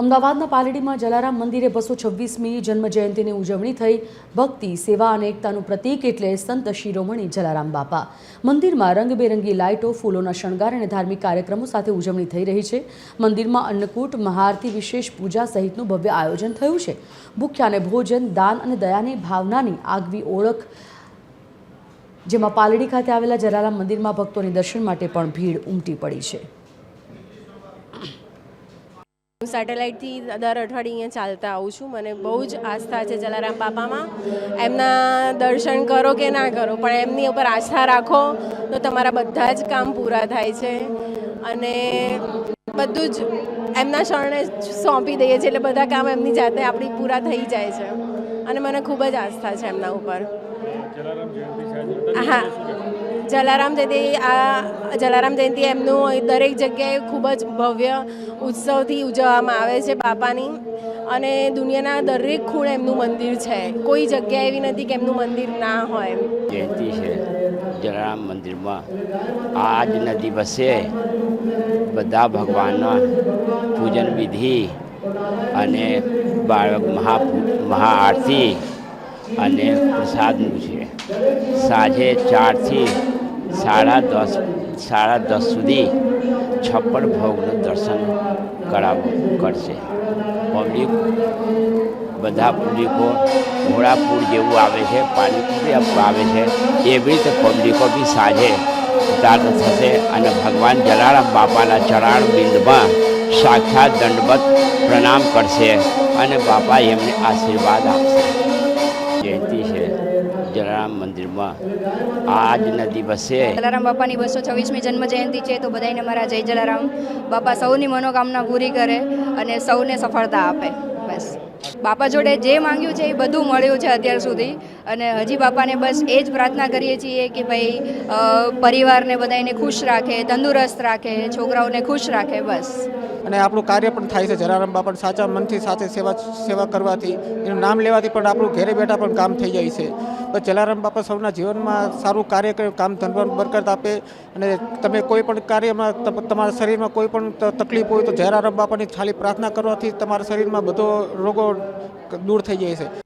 અમદાવાદના પાલડીમાં જલારામ મંદિરે બસો છવ્વીસમી જન્મજયંતિની ઉજવણી થઈ. ભક્તિ, સેવા અને એકતાનું પ્રતીક એટલે સંત શિરોમણી જલારામ બાપા. મંદિરમાં રંગબેરંગી લાઇટો, ફૂલોના શણગાર અને ધાર્મિક કાર્યક્રમો સાથે ઉજવણી થઈ રહી છે. મંદિરમાં અન્નકૂટ, મહાઆરતી વિશેષ પૂજા સહિતનું ભવ્ય આયોજન થયું છે. ભૂખ્યાને ભોજન, દાન અને દયાની ભાવનાની આગવી ઓળખ જેમાં પાલડી ખાતે આવેલા જલારામ મંદિરમાં ભક્તોની દર્શન માટે પણ ભીડ ઉમટી પડી છે. હું સેટેલાઇટથી દર અઠવાડિયે અહીંયા ચાલતા આવું છું. મને બહુ જ આસ્થા છે જલારામ બાપામાં. એમના દર્શન કરો કે ના કરો પણ એમની ઉપર આસ્થા રાખો તો તમારા બધા જ કામ પૂરા થાય છે. અને બધું જ એમના શરણે જ સોંપી દઈએ છીએ એટલે બધા કામ એમની જાતે આપણી પૂરા થઈ જાય છે. અને મને ખૂબ જ આસ્થા છે એમના ઉપર. હા. જલારામ જયંતિ, આ જલારામ જયંતિ એમનું દરેક જગ્યાએ ખૂબ જ ભવ્ય ઉત્સવથી ઉજવવામાં આવે છે બાપાની. અને દુનિયાના દરેક ખૂણ એમનું મંદિર છે. કોઈ જગ્યા એવી નથી કે એમનું મંદિર ના હોય જયંતિ છે જલારામ મંદિરમાં. આજના દિવસે બધા ભગવાનના પૂજન વિધિ અને બાળક મહા મહાઆરતી અને પ્રસાદનું છે. સાંજે ચારથી સાડા દસ સાડા દસ સુધી છપ્પન ભોગનું દર્શન કરાવવું કરશે પબ્લિક, બધા પબ્લિકો ઘોડાપુર જેવું આવે છે પાણીપુરી આવે છે, એવી રીતે પબ્લિકો બી સાંજે ઉતાર થશે અને ભગવાન જલારામ બાપાના ચરણ બિંદમાં સાક્ષાત દંડવત પ્રણામ કરશે અને બાપા એમને આશીર્વાદ આપશે. જયંતિ. જલારામ મંદિરમાં આજના દિવસે જલારામ બાપાની બસો છવ્વીસમી જન્મ જયંતિ છે તો બધાને મારા જય જલારામ. બાપા સૌની મનોકામના પૂરી કરે અને સૌને સફળતા આપે. બસ. બાપા જોડે જે માંગ્યું છે એ બધું મળ્યું છે અત્યાર સુધી. અને હજી બાપાને બસ એ જ પ્રાર્થના કરીએ છીએ કે ભાઈ પરિવારને બધાને ખુશ રાખે, તંદુરસ્ત રાખે, છોકરાઓને ખુશ રાખે, બસ. અને આપણું કાર્ય પણ થાય છે. જલારામ બાપાને સાચા મનથી સાથે સેવા સેવા કરવાથી, એનું નામ લેવાથી પણ આપણું ઘેરે બેઠા પણ કામ થઈ જાય છે. તો જલારામ બાપા સૌના જીવનમાં સારું કાર્ય કરે કામ ધંધો બરકત આપે. અને તમે કોઈ પણ કાર્યમાં, તમ- તમારા શરીરમાં કોઈ પણ તકલીફ હોય તો જલારામ બાપાની ખાલી પ્રાર્થના કરવાથી તમારા શરીરમાં બધો રોગો દૂર થઈ જાય છે.